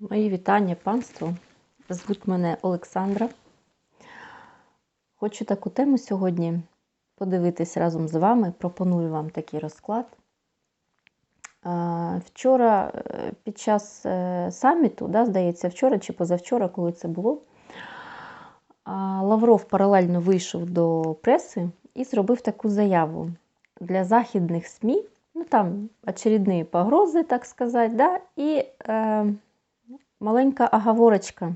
Мої вітання панству. Звуть мене Олександра. Хочу таку тему сьогодні подивитись разом з вами. Пропоную вам такий розклад. Вчора е, під час е, саміту, да, здається, вчора чи позавчора, коли це було, Лавров паралельно вийшов до преси і зробив таку заяву для західних СМІ. Ну, там очередні погрози, так сказати, да, і е, маленька оговорочка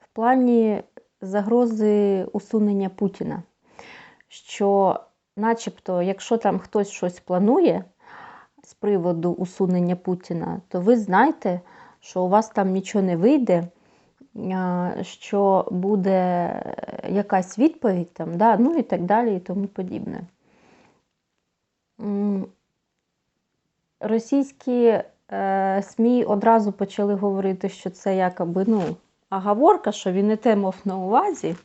в плані загрози усунення Путіна. Що, начебто, якщо там хтось щось планує з приводу усунення Путіна, то ви знаєте, що у вас там нічого не вийде, що буде якась відповідь, там, да, ну і так далі, і тому подібне. Російські е, СМІ одразу почали говорити, що це якоби ну, оговорка, що він не те мав на увазі.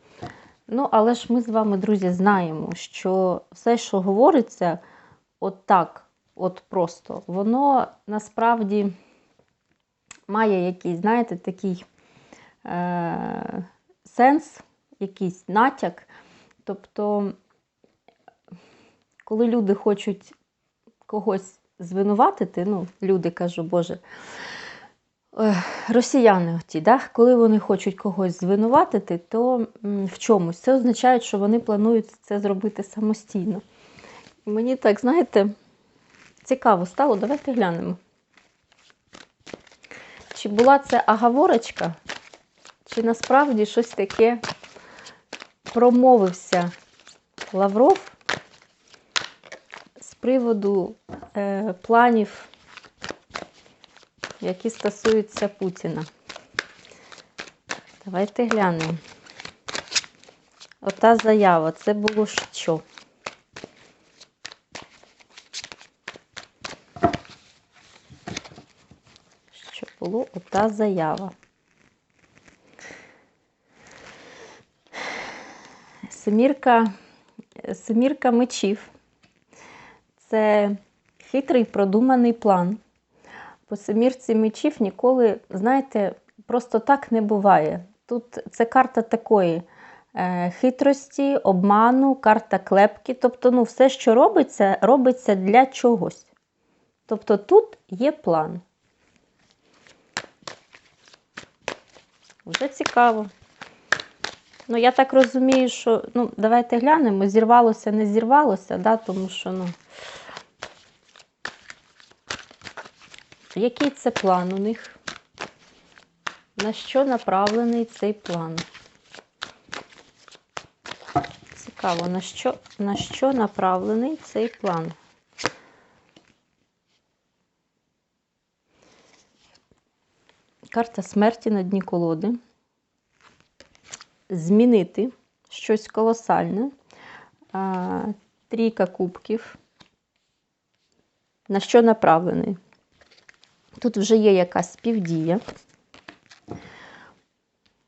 Ну, але ж ми з вами, друзі, знаємо, що все, що говориться, от так, от просто, воно насправді має якийсь, знаєте, такий е- сенс, якийсь натяк. Тобто, коли люди хочуть когось звинуватити, ну, люди кажу, Боже, росіяни оті, да? коли вони хочуть когось звинуватити, то в чомусь це означає, що вони планують це зробити самостійно. Мені так, знаєте, цікаво стало, давайте глянемо. Чи була це оговорочка, чи насправді щось таке промовився Лавров приводу е, планів, які стосуються Путіна. Давайте глянемо. Ота заява, це було що? Що було ота заява? Семірка, семірка мечів. Це хитрий продуманий план. По семірці мечів ніколи, знаєте, просто так не буває. Тут це карта такої е, хитрості, обману, карта клепки. Тобто, ну, все, що робиться, робиться для чогось. Тобто тут є план. Вже цікаво. Ну, я так розумію, що ну, давайте глянемо, зірвалося, не зірвалося, да, тому що, ну. Який це план у них? На що направлений цей план? Цікаво, на що, на що направлений цей план? Карта смерті на дні колоди. Змінити щось колосальне. Трійка кубків. На що направлений? Тут вже є якась співдія.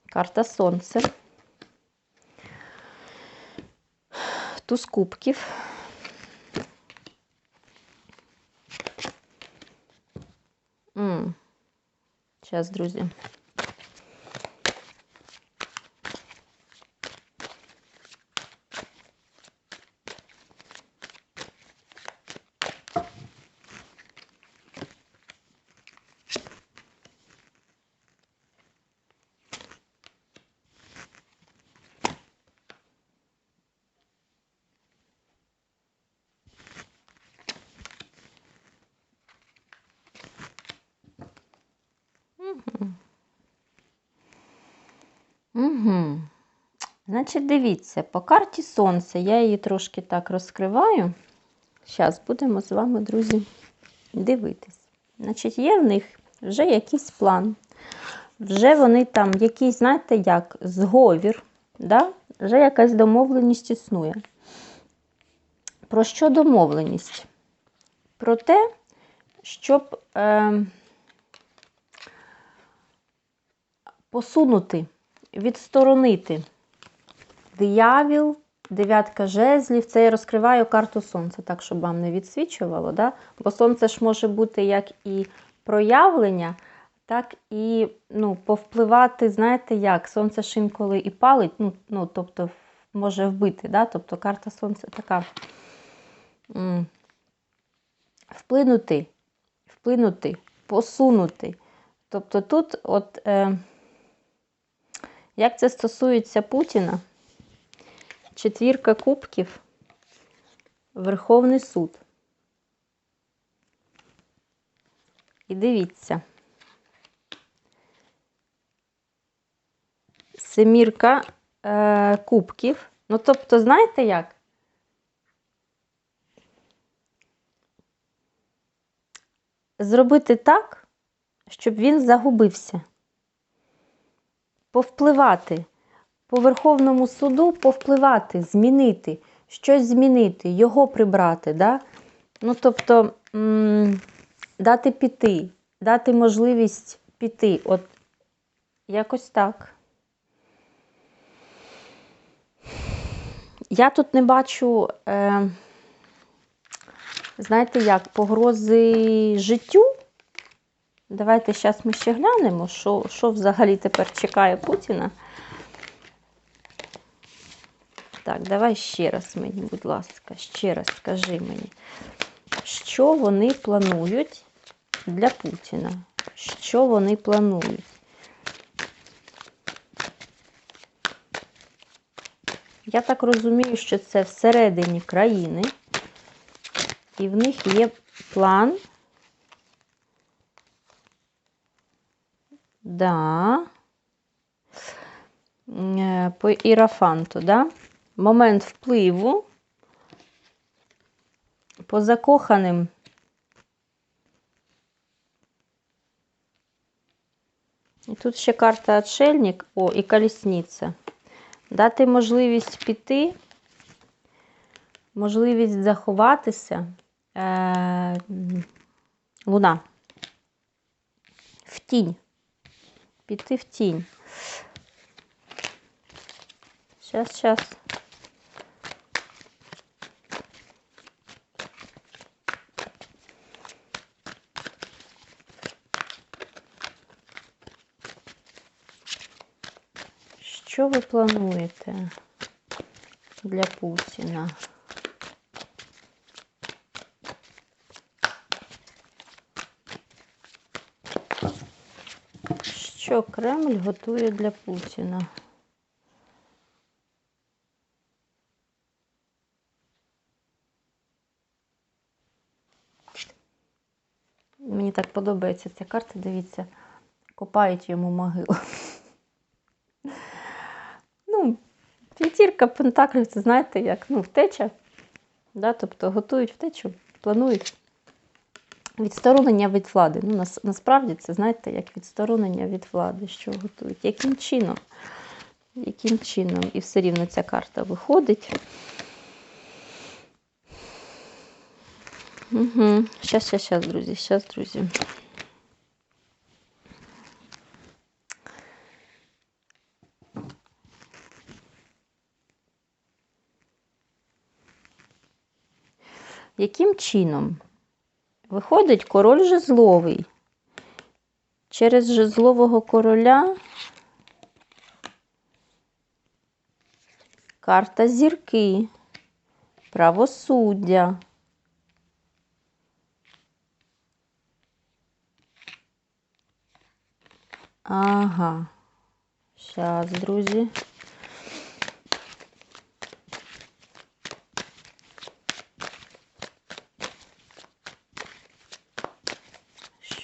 Карта Сонце. Туз кубків. М. Зараз, друзі. Угу. Значить, дивіться, по карті Сонця я її трошки так розкриваю. Зараз будемо з вами, друзі, дивитись. Значить, є в них вже якийсь план. Вже вони там, якийсь, знаєте, як, зговір, да? вже якась домовленість існує. Про що домовленість? Про те, щоб е, посунути відсторонити диявіл, дев'ятка жезлів. Це я розкриваю карту сонця, так, щоб вам не відсвічувало. Да? Бо сонце ж може бути як і проявлення, так і ну, повпливати, знаєте як, сонце ж інколи і палить, ну, ну тобто може вбити. Да? Тобто карта сонця така. Вплинути, вплинути, посунути. Тобто тут, от, е, як це стосується Путіна, четвірка кубків, Верховний суд. І дивіться. Семірка е, кубків. Ну, тобто, знаєте як? Зробити так, щоб він загубився. Повпливати. По Верховному суду повпливати, змінити, щось змінити, його прибрати. Да? Ну, тобто, дати піти, дати можливість піти. От якось так. Я тут не бачу, е, знаєте як, погрози життю. Давайте зараз ми ще глянемо, що, що взагалі тепер чекає Путіна. Так, давай ще раз мені, будь ласка, ще раз скажи мені, що вони планують для Путіна? Що вони планують? Я так розумію, що це всередині країни, і в них є план. Да. Е, По ірафанту, да? Момент впливу. По закоханим. І тут ще карта отшельник, о, і колісниця. Дати можливість піти, можливість заховатися. Е, луна. В тінь. Піти в тінь. Сейчас, сейчас. Що ви плануєте для Путіна? Що Кремль готує для Путіна? Мені так подобається ця карта, дивіться, копають йому могилу. Ну, п'ятірка пентаклів, це знаєте, як ну, втеча. Да? Тобто готують втечу, планують відсторонення від влади. Ну, нас, насправді це, знаєте, як відсторонення від влади, що готують. Яким чином? Яким чином? І все рівно ця карта виходить. Щас, щас, щас, друзі, щас, друзі. Яким чином? Виходить король жезловий. Через жезлового короля карта зірки, правосуддя. Ага. Зараз, друзі.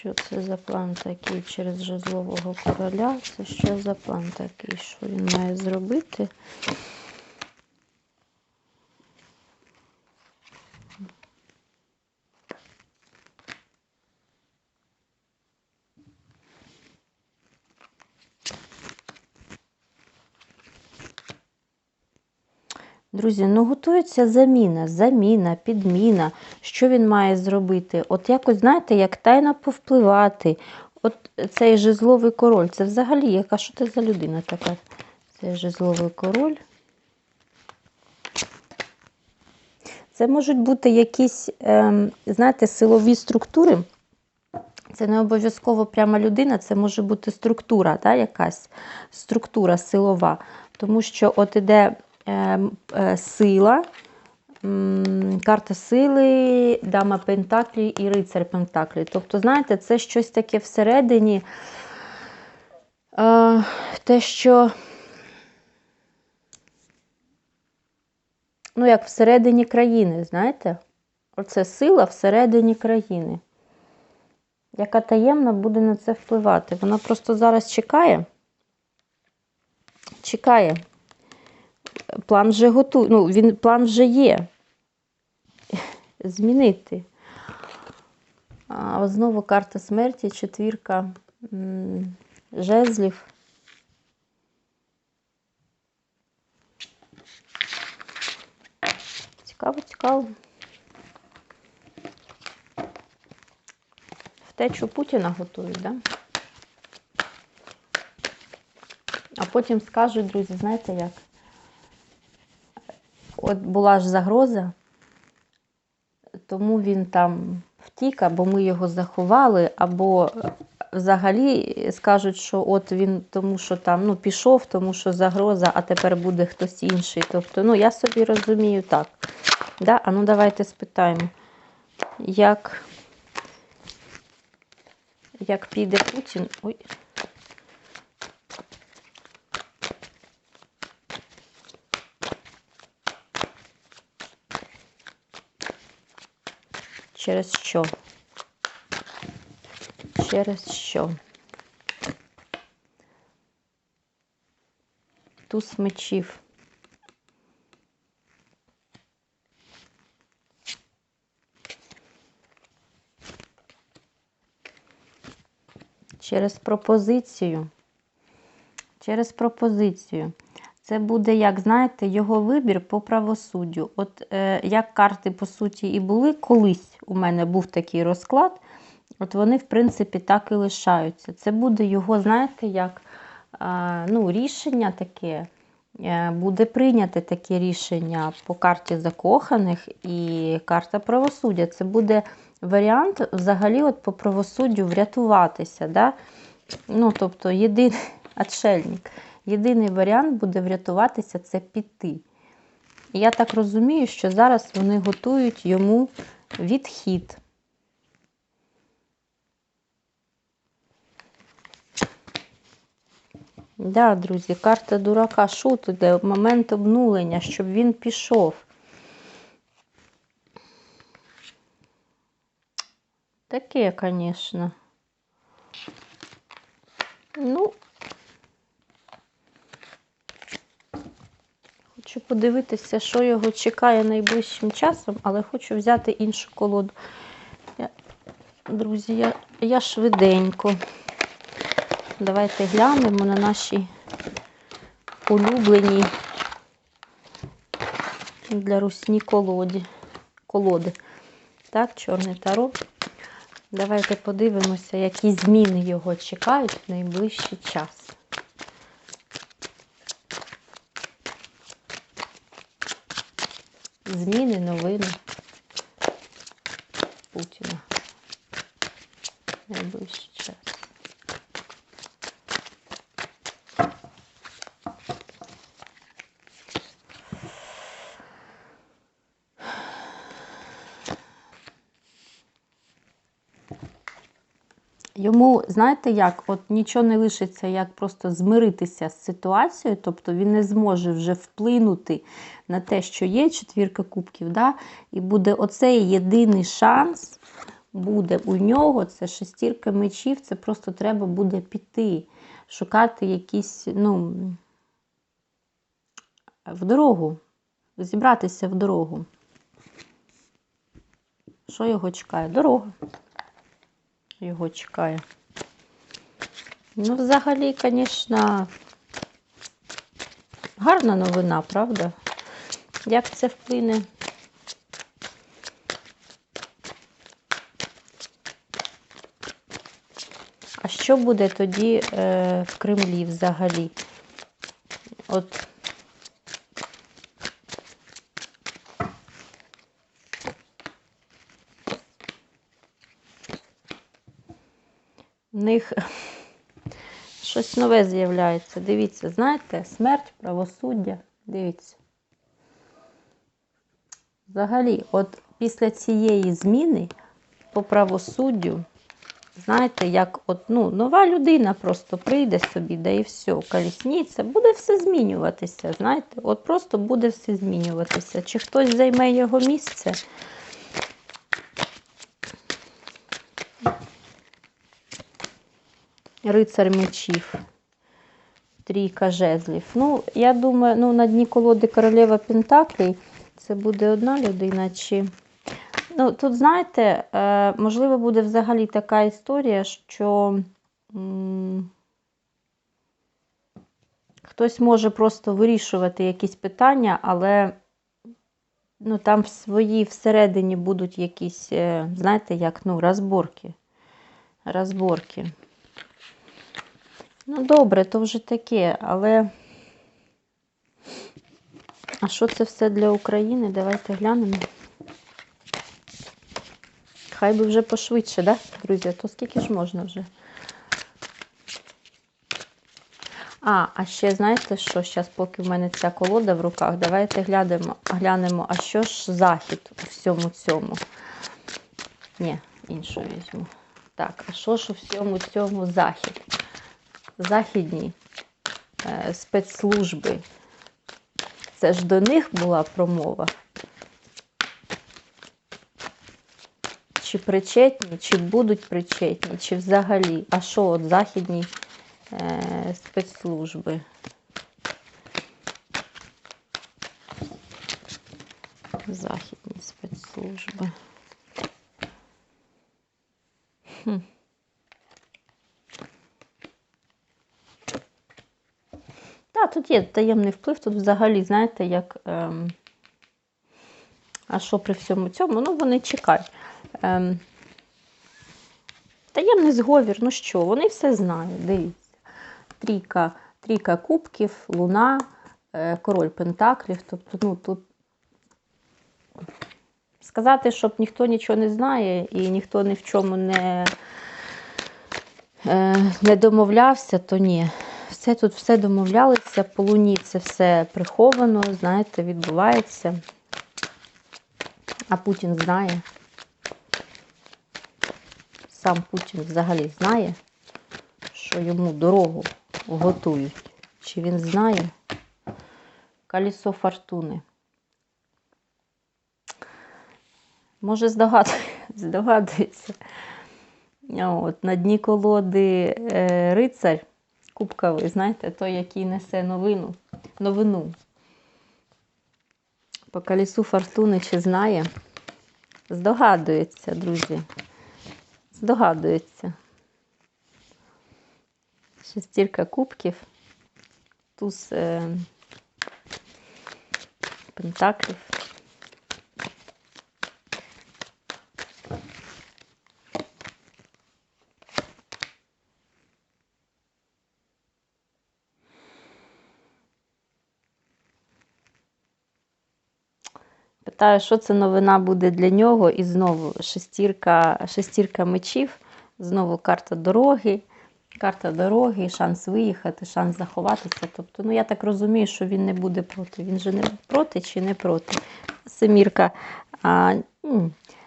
Що це за план такий через жезлового короля? Це що за план такий? Що він має зробити? Друзі, ну готується заміна, заміна, підміна. Що він має зробити? От якось, знаєте, як тайно повпливати. От цей жезловий король, це взагалі яка що це за людина така? Це жезловий король. Це можуть бути якісь, ем, знаєте, силові структури, Це не обов'язково пряма людина, це може бути структура, та, якась структура силова. Тому що от іде сила, карта сили, дама Пентаклі і рицар Пентаклі. Тобто, знаєте, це щось таке всередині, е, те, що. Ну, як всередині країни, знаєте? Оце сила всередині країни яка таємно буде на це впливати. Вона просто зараз чекає. Чекає. План вже готує. Ну, він, план вже є. Змінити. А знову карта смерті, четвірка жезлів. Цікаво, цікаво. Втечу Путіна готують, да? А потім скажуть, друзі, знаєте як? Була ж загроза, тому він там втік, або ми його заховали, або взагалі скажуть, що от він тому, що там ну, пішов, тому що загроза, а тепер буде хтось інший. Тобто, ну, я собі розумію так. Да? А ну давайте спитаємо, як як піде Путін. Ой. Через що? Через що? Туз мечів. через пропозицію. Через пропозицію. Це буде, як знаєте, його вибір по правосуддю. От е, як карти, по суті, і були, колись у мене був такий розклад, от вони, в принципі, так і лишаються. Це буде його, знаєте, як е, ну, рішення таке. Е, буде прийняте таке рішення по карті закоханих і карта правосуддя. Це буде варіант взагалі от по правосуддю врятуватися. Да? Ну, тобто, єдиний отшельник. Єдиний варіант буде врятуватися це піти. Я так розумію, що зараз вони готують йому відхід. Да, друзі, карта дурака шут іде момент обнулення, щоб він пішов. Таке, звісно. Ну, хочу подивитися, що його чекає найближчим часом, але хочу взяти іншу колоду. Я, Друзі, я, я швиденько. Давайте глянемо на наші улюблені для русні колоді. колоди. Так, чорний таро. Давайте подивимося, які зміни його чекають в найближчий час. Зміни, новини Путіна. Найближчий час. Йому, знаєте як, от нічого не лишиться, як просто змиритися з ситуацією, тобто він не зможе вже вплинути на те, що є четвірка кубків. да? І буде оцей єдиний шанс, буде у нього, це шестірка мечів, це просто треба буде піти, шукати якісь, ну, в дорогу, зібратися в дорогу. Що його чекає? Дорога його чекає. Ну, взагалі, звісно, гарна новина, правда? Як це вплине? А що буде тоді е, в Кремлі взагалі? От них щось нове з'являється. Дивіться, знаєте, смерть, правосуддя. Дивіться. Взагалі, от після цієї зміни по правосуддю, знаєте, як от, ну, нова людина просто прийде собі, да і все, колісниця, буде все змінюватися. Знаєте, от просто буде все змінюватися. Чи хтось займе його місце? Рицар мечів. Трійка жезлів. Ну, я думаю, ну, на дні колоди королева Пентаклей це буде одна людина. чи... Ну, тут, знаєте, е, можливо, буде взагалі така історія, що хтось може просто вирішувати якісь питання, але ну, там в своїй всередині будуть якісь, е, знаєте, як ну, розборки. Розборки. Ну, добре, то вже таке, але. А що це все для України? Давайте глянемо. Хай би вже пошвидше, да, друзі? То скільки ж можна вже? А, а ще знаєте що? Зараз, поки в мене ця колода в руках, давайте глянемо, глянемо, а що ж захід у всьому цьому? Ні, іншу візьму. Так, а що ж у всьому цьому захід? Західні е, спецслужби. Це ж до них була промова. Чи причетні, чи будуть причетні, чи взагалі. А що от західні е, спецслужби? Західні спецслужби. Хм. Тут є таємний вплив, тут взагалі, знаєте, як. Ем, а що при всьому цьому? Ну, вони чекають. Ем, таємний зговір, ну що, вони все знають, дивіться. Трійка, трійка кубків, луна, е, король пентаклів. Тобто, ну, тут сказати, щоб ніхто нічого не знає і ніхто ні в чому не, е, не домовлявся, то ні. Все тут все домовлялися, по луні це все приховано, знаєте, відбувається. А Путін знає. Сам Путін взагалі знає, що йому дорогу готують. Чи він знає? Колесо фортуни. Може, здогадується. От, на дні колоди е, рицарь кубковий, знаєте, той, який несе новину. новину. По колесу фортуни чи знає? Здогадується, друзі. Здогадується. Шестірка кубків. Туз е, пентаклів. Питаю, що це новина буде для нього. І знову шестірка, шестірка мечів, знову карта дороги. Карта дороги, шанс виїхати, шанс заховатися. Тобто, ну я так розумію, що він не буде проти. Він же не проти чи не проти. Семірка, а,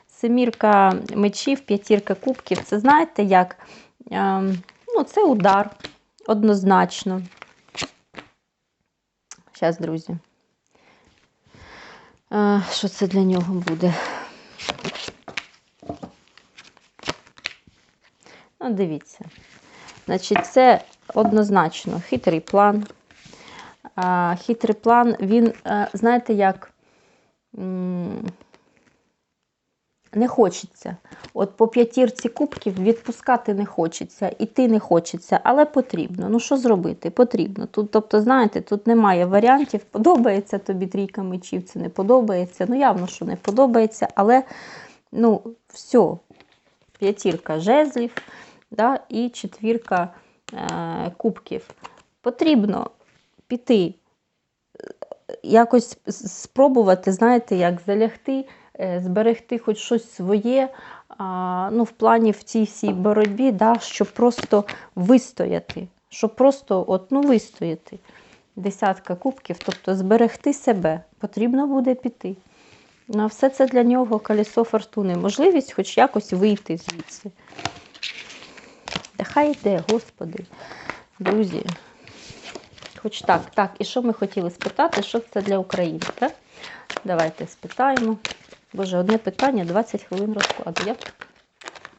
семірка мечів, п'ятірка кубків. Це знаєте як? А, ну, Це удар однозначно. Зараз, друзі. Що це для нього буде? Ну, дивіться. Значить, це однозначно хитрий план. А, хитрий план, він, знаєте, як не хочеться. От по п'ятірці кубків відпускати не хочеться, іти не хочеться, але потрібно. Ну, що зробити? Потрібно. Тут, Тобто, знаєте, тут немає варіантів. Подобається тобі трійка мечів, це не подобається. Ну, явно, що не подобається, але ну, все, п'ятірка жезлів да, і четвірка е, кубків. Потрібно піти, якось спробувати, знаєте, як залягти е, зберегти хоч щось своє, ну, в плані в цій всій боротьбі, да, щоб просто вистояти, щоб просто от, ну, вистояти. Десятка кубків, тобто зберегти себе, потрібно буде піти. Ну, а все це для нього колесо фортуни. Можливість хоч якось вийти звідси. Та хай йде, Господи, друзі. Хоч так, так, і що ми хотіли спитати, що це для України, так? Давайте спитаємо. Боже, одне питання, 20 хвилин розкладу. Я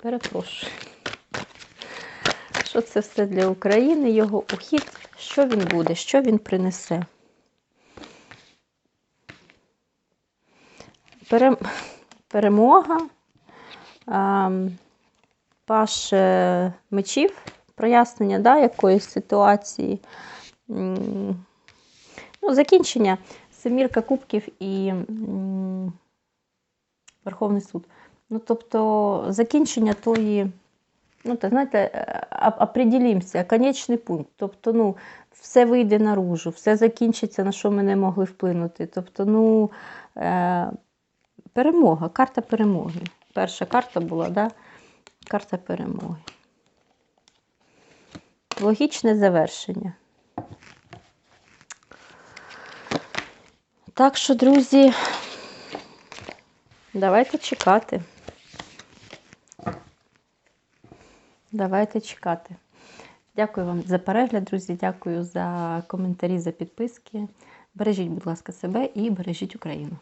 перепрошую. Що це все для України, його ухід, що він буде, що він принесе? Перем... Перемога, а, паш е, мечів, прояснення да, якоїсь ситуації. Ну, закінчення Семірка Кубків і Верховний суд. Ну, тобто, закінчення тої, ну, так, знаєте, е, оп- определімося, конечний пункт. Тобто, ну, все вийде наружу, все закінчиться, на що ми не могли вплинути. Тобто, ну, е, перемога, карта перемоги. Перша карта була, да? карта перемоги. Логічне завершення. Так що, друзі, давайте чекати. Давайте чекати. Дякую вам за перегляд, друзі. Дякую за коментарі, за підписки. Бережіть, будь ласка, себе і бережіть Україну.